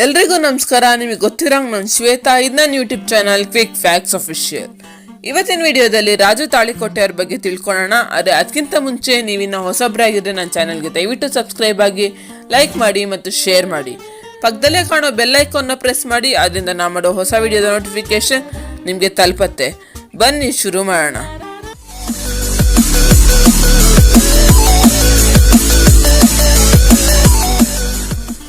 ಎಲ್ರಿಗೂ ನಮಸ್ಕಾರ. ನಿಮಗೆ ಗೊತ್ತಿರಂಗ್ ನಾನು ಶ್ವೇತಾ. ಇದು ನನ್ನ YouTube channel quick facts official ಇವತ್ತಿನ ವಿಡಿಯೋದಲ್ಲಿ ರಾಜು ತಾಳಿಕೋಟೆ ಅವ್ರ ಬಗ್ಗೆ ತಿಳ್ಕೊಳ್ಳೋಣ. ಆದರೆ ಅದಕ್ಕಿಂತ ಮುಂಚೆ ನೀವಿನ್ನ ಹೊಸಬ್ರಾಗಿದ್ರೆ ನನ್ನ ಚಾನಲ್ಗೆ ದಯವಿಟ್ಟು ಸಬ್ಸ್ಕ್ರೈಬ್ ಆಗಿ ಲೈಕ್ ಮಾಡಿ ಮತ್ತು ಶೇರ್ ಮಾಡಿ. ಪಕ್ಕದಲ್ಲೇ ಕಾಣೋ ಬೆಲ್ ಐಕಾನ್ನ ಪ್ರೆಸ್ ಮಾಡಿ. ಅದರಿಂದ ನಾ ಮಾಡೋ ಹೊಸ ವಿಡಿಯೋದ ನೋಟಿಫಿಕೇಶನ್ ನಿಮಗೆ ತಲುಪತ್ತೆ. ಬನ್ನಿ, ಶುರು ಮಾಡೋಣ.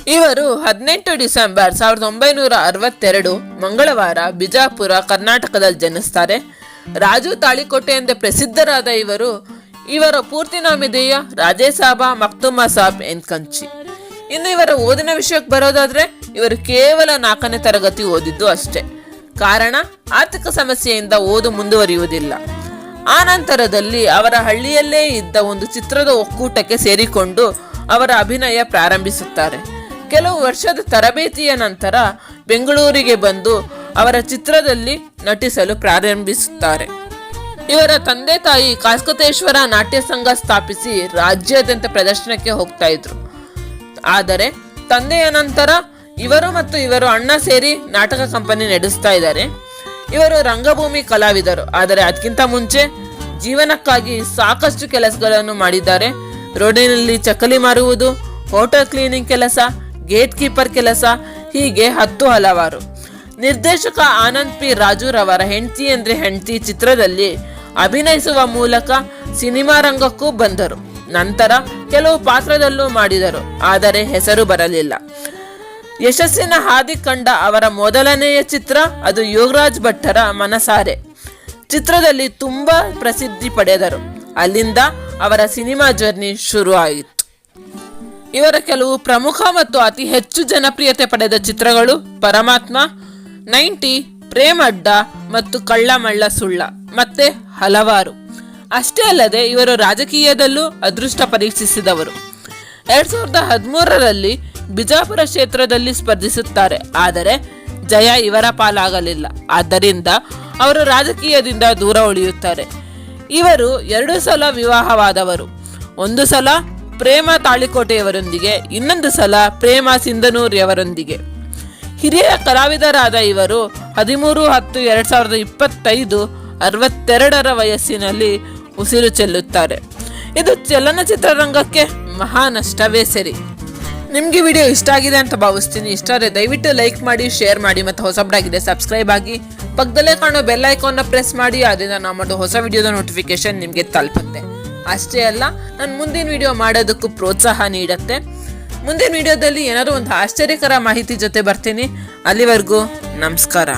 ಇವರು ಹದಿನೆಂಟು ಡಿಸೆಂಬರ್ ಸಾವಿರದ ಒಂಬೈನೂರ ಅರವತ್ತೆರಡು ಮಂಗಳವಾರ ಬಿಜಾಪುರ ಕರ್ನಾಟಕದಲ್ಲಿ ಜನಿಸ್ತಾರೆ. ರಾಜು ತಾಳಿಕೋಟೆ ಎಂದೇ ಪ್ರಸಿದ್ಧರಾದ ಇವರು ಇವರ ಪೂರ್ತಿ ನಾಮಿದೆಯ ರಾಜೇಸಾಬ ಮಕ್ತುಮಾ ಸಾಬ್ ಎನ್ಕಂಚಿ ಇನ್ನು ಇವರ ಓದಿನ ವಿಷಯಕ್ಕೆ ಬರೋದಾದ್ರೆ ಇವರು ಕೇವಲ ನಾಲ್ಕನೇ ತರಗತಿ ಓದಿದ್ದು ಅಷ್ಟೇ. ಕಾರಣ, ಆರ್ಥಿಕ ಸಮಸ್ಯೆಯಿಂದ ಓದು ಮುಂದುವರಿಯುವುದಿಲ್ಲ. ಆ ನಂತರದಲ್ಲಿ ಅವರ ಹಳ್ಳಿಯಲ್ಲೇ ಇದ್ದ ಒಂದು ಚಿತ್ರದ ಒಕ್ಕೂಟಕ್ಕೆ ಸೇರಿಕೊಂಡು ಅವರ ಅಭಿನಯ ಪ್ರಾರಂಭಿಸುತ್ತಾರೆ. ಕೆಲವು ವರ್ಷದ ತರಬೇತಿಯ ನಂತರ ಬೆಂಗಳೂರಿಗೆ ಬಂದು ಅವರ ಚಿತ್ರದಲ್ಲಿ ನಟಿಸಲು ಪ್ರಾರಂಭಿಸುತ್ತಾರೆ. ಇವರ ತಂದೆ ತಾಯಿ ಕಾಸ್ಕತೇಶ್ವರ ನಾಟ್ಯ ಸಂಘ ಸ್ಥಾಪಿಸಿ ರಾಜ್ಯಾದ್ಯಂತ ಪ್ರದರ್ಶನಕ್ಕೆ ಹೋಗ್ತಾ ಇದ್ರು. ಆದರೆ ತಂದೆಯ ನಂತರ ಇವರು ಮತ್ತು ಇವರು ಅಣ್ಣ ಸೇರಿ ನಾಟಕ ಕಂಪನಿ ನಡೆಸ್ತಾ ಇದ್ದಾರೆ. ಇವರು ರಂಗಭೂಮಿ ಕಲಾವಿದರು, ಆದರೆ ಅದಕ್ಕಿಂತ ಮುಂಚೆ ಜೀವನಕ್ಕಾಗಿ ಸಾಕಷ್ಟು ಕೆಲಸಗಳನ್ನು ಮಾಡಿದ್ದಾರೆ. ರೋಡಿನಲ್ಲಿ ಚಕ್ಕಲಿ ಮಾರುವುದು ಹೋಟೆಲ್ ಕ್ಲೀನಿಂಗ್ ಕೆಲಸ ಗೇಟ್ ಕೀಪರ್ ಕೆಲಸ, ಹೀಗೆ ಹತ್ತು ಹಲವಾರು. ನಿರ್ದೇಶಕ ಆನಂದ್ ಪಿ ರಾಜುರವರ ಹೆಂಡತಿ ಅಂದ್ರೆ ಹೆಂಡತಿ ಚಿತ್ರದಲ್ಲಿ ಅಭಿನಯಿಸುವ ಮೂಲಕ ಸಿನಿಮಾ ರಂಗಕ್ಕೂ ಬಂದರು. ನಂತರ ಕೆಲವು ಪಾತ್ರದಲ್ಲೂ ಮಾಡಿದರು, ಆದರೆ ಹೆಸರು ಬರಲಿಲ್ಲ. ಯಶಸ್ಸಿನ ಹಾದಿ ಕಂಡ ಅವರ ಮೊದಲನೆಯ ಚಿತ್ರ, ಅದು ಯೋಗರಾಜ್ ಭಟ್ಟರ ಮನಸಾರೆ. ಚಿತ್ರದಲ್ಲಿ ತುಂಬಾ ಪ್ರಸಿದ್ಧಿ ಪಡೆದರು. ಅಲ್ಲಿಂದ ಅವರ ಸಿನಿಮಾ ಜರ್ನಿ ಶುರು ಆಯಿತು ಇವರ ಕೆಲವು ಪ್ರಮುಖ ಮತ್ತು ಅತಿ ಹೆಚ್ಚು ಜನಪ್ರಿಯತೆ ಪಡೆದ ಚಿತ್ರಗಳು ಪರಮಾತ್ಮ, ನೈಂಟಿ ಪ್ರೇಮ ಅಡ್ಡ ಮತ್ತು ಕಳ್ಳ ಮಳ್ಳ ಸುಳ್ಳ, ಮತ್ತೆ ಹಲವಾರು. ಅಷ್ಟೇ ಅಲ್ಲದೆ ಇವರು ರಾಜಕೀಯದಲ್ಲೂ ಅದೃಷ್ಟ ಪರೀಕ್ಷಿಸಿದವರು. ಎರಡ್ ಸಾವಿರದ ಹದಿಮೂರರಲ್ಲಿ ಬಿಜಾಪುರ ಕ್ಷೇತ್ರದಲ್ಲಿ ಸ್ಪರ್ಧಿಸುತ್ತಾರೆ, ಆದರೆ ಜಯ ಇವರ ಪಾಲಾಗಲಿಲ್ಲ. ಆದ್ದರಿಂದ ಅವರು ರಾಜಕೀಯದಿಂದ ದೂರ ಉಳಿಯುತ್ತಾರೆ. ಇವರು ಎರಡು ಸಲ ವಿವಾಹವಾದವರು. ಒಂದು ಸಲ ಪ್ರೇಮ ತಾಳಿಕೋಟೆಯವರೊಂದಿಗೆ, ಇನ್ನೊಂದು ಸಲ ಪ್ರೇಮ ಸಿಂಧನೂರಿಯವರೊಂದಿಗೆ. ಹಿರಿಯ ಕಲಾವಿದರಾದ ಇವರು ಹದಿಮೂರು ಹತ್ತು ಎರಡು ಸಾವಿರದ ಇಪ್ಪತ್ತೈದು, ಅರವತ್ತೆರಡರ ವಯಸ್ಸಿನಲ್ಲಿ ಉಸಿರು ಚೆಲ್ಲುತ್ತಾರೆ. ಇದು ಚಲನಚಿತ್ರರಂಗಕ್ಕೆ ಮಹಾ ನಷ್ಟವೇ ಸರಿ. ನಿಮಗೆ ವಿಡಿಯೋ ಇಷ್ಟ ಆಗಿದೆ ಅಂತ ಭಾವಿಸ್ತೀನಿ. ಇಷ್ಟ ಆದರೆ ದಯವಿಟ್ಟು ಲೈಕ್ ಮಾಡಿ, ಶೇರ್ ಮಾಡಿ ಮತ್ತು ಹೊಸಬ್ಡಾಗಿದೆ ಸಬ್ಸ್ಕ್ರೈಬ್ ಆಗಿ. ಪಕ್ಕದಲ್ಲೇ ಕಾಣೋ ಬೆಲ್ ಐಕಾನ್ನ ಪ್ರೆಸ್ ಮಾಡಿ, ಅದರಿಂದ ನಾವು ಮಾಡೋ ಹೊಸ ವಿಡಿಯೋದ ನೋಟಿಫಿಕೇಶನ್ ನಿಮಗೆ ತಲುಪುತ್ತೆ. ಅಷ್ಟೇ ಅಲ್ಲ, ನಾನು ಮುಂದಿನ ವಿಡಿಯೋ ಮಾಡೋದಕ್ಕೂ ಪ್ರೋತ್ಸಾಹ ನೀಡುತ್ತೆ. ಮುಂದಿನ ವಿಡಿಯೋದಲ್ಲಿ ಏನಾದರೂ ಒಂದು ಆಶ್ಚರ್ಯಕರ ಮಾಹಿತಿ ಜೊತೆ ಬರ್ತೀನಿ. ಅಲ್ಲಿವರೆಗೂ ನಮಸ್ಕಾರ.